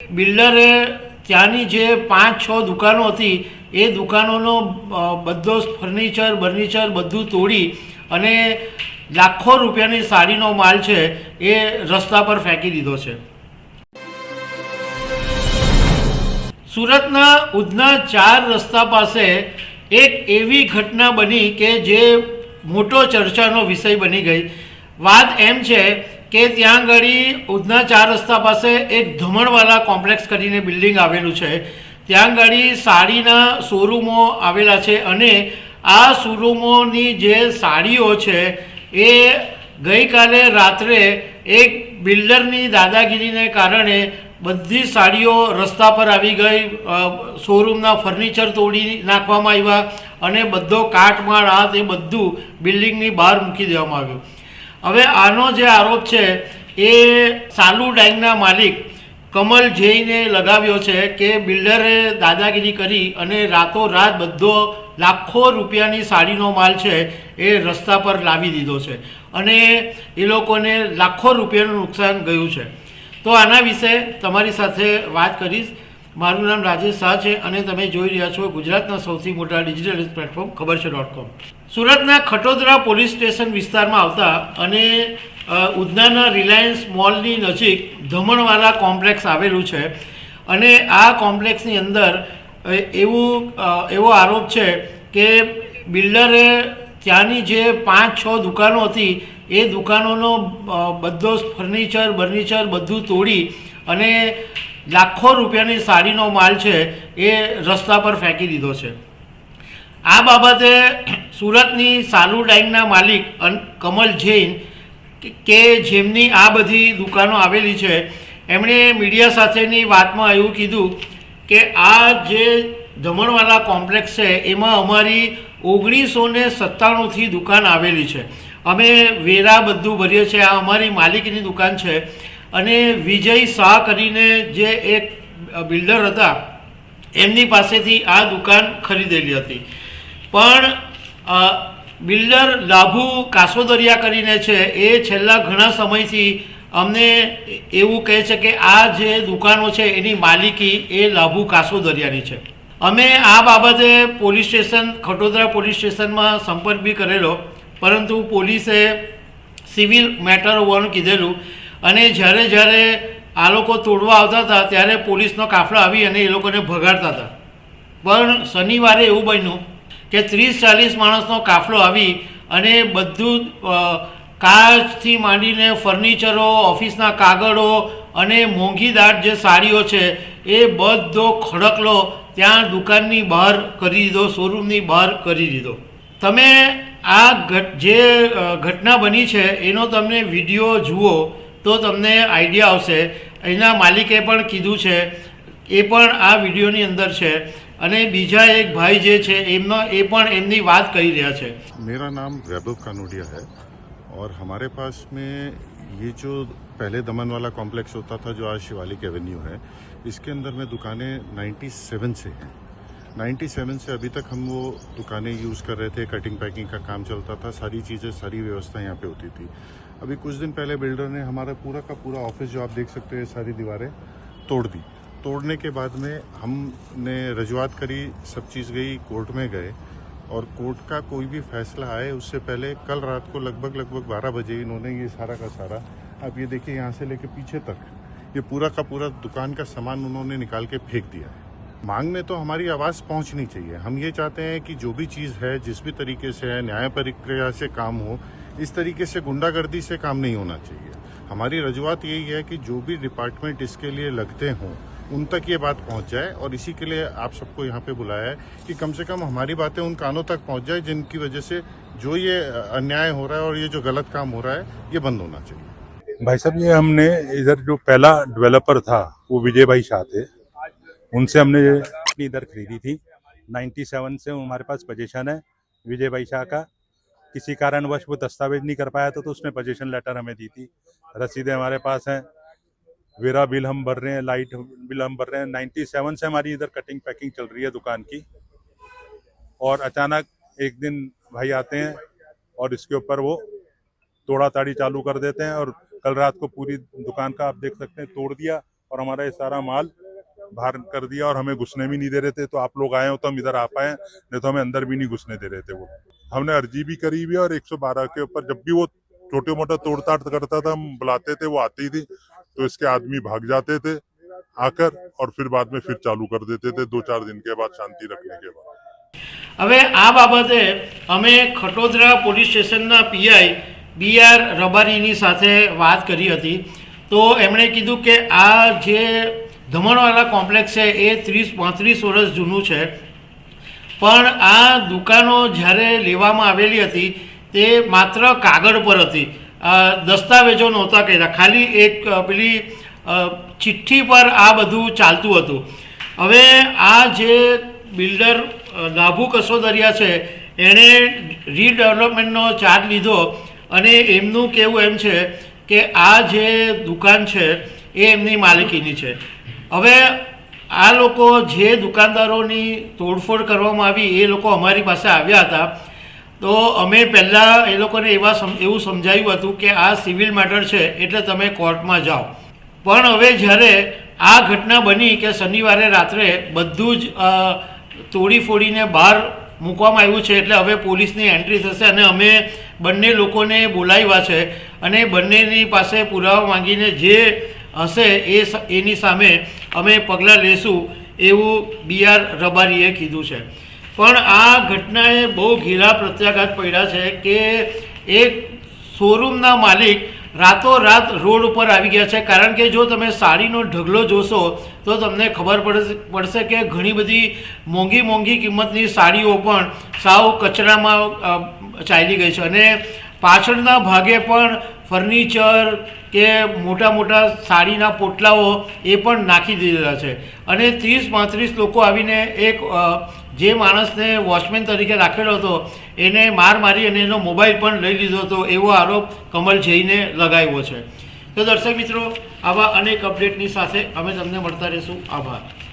બિલ્ડરે ત્યાંની જે પાંચ છ દુકાનો હતી, એ દુકાનોનો બધો ફર્નિચર, બર્નિચર બધું તોડી અને લાખો રૂપિયાની સાડીનો માલ છે એ રસ્તા પર ફેંકી દીધો છે. સુરતના ઉધના ચાર રસ્તા પાસે એક એવી ઘટના બની કે જે મોટો ચર્ચાનો વિષય બની ગઈ. વાત એમ છે કે ત્યાં આગળ ઉધના ચાર રસ્તા પાસે એક ધમણવાલા કોમ્પ્લેક્સ કરીને બિલ્ડિંગ આવેલું છે. ત્યાં આગળ સાડીના શોરૂમો આવેલા છે અને આ શોરૂમોની જે સાડીઓ છે એ ગઈકાલે રાત્રે એક બિલ્ડરની દાદાગીરીને કારણે બધી સાડીઓ રસ્તા પર આવી ગઈ શોરૂમના ફર્નિચર તોડી નાખવામાં આવ્યા અને બધો કાટમાળ, આ તે બધું બિલ્ડિંગની બહાર મૂકી દેવામાં આવ્યું. હવે આનો જે આરોપ છે, એ સાલુ ડાંગના માલિક કમલ જૈને લગાવ્યો છે કે બિલ્ડરે દાદાગીરી કરી અને રાતોરાત બધો લાખો રૂપિયાની સાડીનો માલ છે એ રસ્તા પર લાવી દીધો છે. અને એ લોકોને લાખો રૂપિયાનું નુકસાન ગયું છે. તો આના વિશે તમારી સાથે વાત કરીશ. મારું નામ રાજેશ શાહ છે અને તમે જોઈ રહ્યા છો ગુજરાતના સૌથી મોટા ડિજિટલ પ્લેટફોર્મ ખબર છે ડોટ કોમ. સુરતના ખટોદરા પોલીસ સ્ટેશન વિસ્તારમાં આવતા અને ઉધનાના રિલાયન્સ મોલની નજીક ધમણવાલા કોમ્પ્લેક્સ આવેલું છે. અને આ કોમ્પ્લેક્સની અંદર એવું એવો આરોપ છે કે બિલ્ડરે ત્યાંની જે પાંચ, છ દુકાનો હતી, એ દુકાનોનો બધો ફર્નિચર, બર્નિચર બધું તોડી અને લાખો રૂપિયાની સાડીનો માલ છે એ રસ્તા પર ફેંકી દીધો છે. આ બાબતે સુરતની સાલુ ડાઇંગના માલિક કમલ જૈન કે જેમની આ બધી દુકાનો આવેલી છે, એમણે મીડિયા સાથેની વાતમાં એવું કીધું કે આ જે દમણવાલા કોમ્પ્લેક્સ છે, એમાં અમારી ઓગણીસો ને સત્તાણુંથી દુકાન આવેલી છે. અમે વેરા બધું ભરીએ છીએ, આ અમારી માલિકીની દુકાન છે. અને વિજય શાહ કરીને જે એક બિલ્ડર હતા, એમની પાસેથી આ દુકાન ખરીદેલી હતી. પણ બિલ્ડર લાભુ કાસોદરિયા કરીને છે, એ છેલ્લા ઘણા સમયથી અમને એવું કહે છે કે આ જે દુકાનો છે, એની માલિકી એ લાભુ કાસોદરિયાની છે. અમે આ બાબતે પોલીસ સ્ટેશન, ખટોદરા પોલીસ સ્ટેશનમાં સંપર્ક બી કરેલો, પરંતુ પોલીસે સિવિલ મેટર હોવાનું કીધેલું અને જ્યારે જ્યારે આ લોકો તોડવા આવતા હતા, ત્યારે પોલીસનો કાફલો આવી અને એ લોકોને ભગાડતા હતા. પણ શનિવારે એવું બન્યું કે ત્રીસ ચાલીસ માણસનો કાફલો આવી અને બધું કાચથી માંડીને ફર્નિચરો, ઓફિસના કાગળો અને મોંઘીદાટ જે સાડીઓ છે, એ બધો ખડકલો ત્યાં દુકાનની બહાર કરી દીધો, શોરૂમની બહાર કરી દીધો. તમે આ ઘટ, જે ઘટના બની છે, એનો તમને વીડિયો જુઓ તો તમને આઈડિયા આવશે. એના માલિકે પણ કીધું છે, એ પણ આ વિડીયોની અંદર છે. અને બીજા એક ભાઈ જે છે એમનો એ પણ એમની વાત કહી રહ્યા છે मेरा नाम वैभव कानोडिया है और हमारे पास में ये जो पहले दमन वाला कॉम्प्लेक्स होता था जो आज शिवालिक एवेन्यू है इसके अंदर में दुकानें 97 से हैं 97 से अभी तक हम वो दुकानें यूज़ कर रहे थे कटिंग पैकिंग का काम चलता था सारी चीज़ें सारी व्यवस्था यहाँ पे होती थी अभी कुछ दिन पहले बिल्डर ने हमारा पूरा का पूरा ऑफिस जो आप देख सकते हो ये सारी दीवारें तोड़ दी तोड़ने के बाद में हमने रजुआत करी, सब चीज़ गई, कोर्ट में गए और कोर्ट का कोई भी फैसला आए, उससे पहले कल रात को लगभग लगभग 12 बजे इन्होंने ये सारा का सारा, आप ये देखिए यहाँ से लेके पीछे तक, ये पूरा का पूरा दुकान का सामान उन्होंने निकाल के फेंक दिया है। मांग में तो हमारी आवाज़ पहुँचनी चाहिए। हम ये चाहते हैं कि जो भी चीज़ है, जिस भी तरीके से है, न्याय प्रक्रिया से काम हो, इस तरीके से गुंडागर्दी से काम नहीं होना चाहिए। हमारी रजुआत यही है कि जो भी डिपार्टमेंट इसके लिए लगते हों उन तक ये बात पहुँच जाए और इसी के लिए आप सबको यहाँ पे बुलाया है कि कम से कम हमारी बातें उन कानों तक पहुँच जाए जिनकी वजह से जो ये अन्याय हो रहा है और ये जो गलत काम हो रहा है, ये बंद होना चाहिए। भाई साहब, ये हमने इधर जो पहला डेवलपर था, वो विजय भाई शाह थे। उनसे हमने इधर खरीदी थी। 97 से हमारे पास पोजीशन है विजय भाई शाह का। किसी कारणवश वो दस्तावेज़ नहीं कर पाया था तो उसने पोजीशन लेटर हमें दी थी। रसीदें हमारे पास हैं। वेरा बिल हम भर रहे हैं, लाइट बिल हम भर रहे हैं। 97 से हमारी इधर कटिंग पैकिंग चल रही है दुकान की। और अचानक एक दिन भाई आते हैं और इसके ऊपर वो तोड़ा ताड़ी चालू कर देते हैं और कल रात को पूरी दुकान का आप देख सकते हैं, तोड़ दिया और हमारा ये सारा माल बाहर कर दिया और हमें घुसने भी नहीं दे रहे थे। तो आप लोग आए हो तो हम इधर आ पाए, नहीं तो हमें अंदर भी नहीं घुसने दे रहे थे वो। हमने अर्जी भी करी हुई और 112 के ऊपर जब भी वो छोटे मोटा तोड़ताड़ करता था, हम बुलाते थे, वो आती थी। तो इसके आदमी भाग जाते थे आकर और फिर बाद में फिर चालू कर देते थे दो चार दिन के बाद शांति रखने के बाद હવે આ બાબતે અમે ખટોદરા પોલીસ સ્ટેશનના પીઆઈ બી આર રબારીની સાથે વાત કરી હતી તો એમણે કીધું કે આ જે ધમણવાળા કોમ્પ્લેક્સ છે એ ત્રીસ પાંત્રીસ વર્ષ જૂનું છે પણ આ દુકાનો જ્યારે લેવામાં આવેલી હતી તે માત્ર કાગળ પર હતી અ, દસ્તાવેજો નહોતા કર્યા. ખાલી એક પેલી ચિઠ્ઠી પર આ બધું ચાલતું હતું. હવે આ જે બિલ્ડર નાભુ કસોદરિયા છે, એણે રીડેવલપમેન્ટનો ચાર્જ લીધો અને એમનું કહેવું એમ છે કે આ જે દુકાન છે એ એમની માલિકીની છે. હવે આ લોકો જે દુકાનદારોની તોડફોડ કરવામાં આવી એ લોકો અમારી પાસે આવ્યા હતા. તો અમે પહેલાં એ લોકોને એવા એવું સમજાયું હતું કે આ સિવિલ મેટર છે એટલે તમે કોર્ટમાં જાઓ. પણ હવે જ્યારે આ ઘટના બની કે શનિવારે રાત્રે બધું જ તોડી ફોડીને બહાર મૂકવામાં આવ્યું છે એટલે હવે પોલીસની એન્ટ્રી થશે અને અમે બંને લોકોને બોલાવ્યા છે અને બંનેની પાસે પુરાવા માંગીને જે હશે એ એની સામે અમે પગલાં લેશું એવું બી આર રબારીએ કીધું છે. પણ આ ઘટનાએ બહુ ઘેરા પ્રત્યાઘાત પડ્યા છે કે એક શોરૂમના માલિક રાતોરાત રોડ ઉપર આવી ગયા છે. કારણ કે જો તમે સાડીનો ઢગલો જોશો, તો તમને ખબર પડશે કે ઘણી બધી મોંઘી મોંઘી કિંમતની સાડીઓ પણ સાવ કચરામાં ચાલી ગઈ છે. અને પાછળના ભાગે પણ ફર્નિચર કે મોટા મોટા સાડીના પોટલાઓ એ પણ નાખી દીધેલા છે. અને ત્રીસ પાંત્રીસ લોકો આવીને એક જે માણસને વોચમેન તરીકે રાખેલો હતો, એને માર મારી અને એનો મોબાઈલ પણ લઈ લીધો હતો, એવો આરોપ કમલ જઈને લગાવ્યો છે. તો દર્શક મિત્રો, આવા અનેક અપડેટની સાથે અમે તમને મળતા રહીશું. આભાર.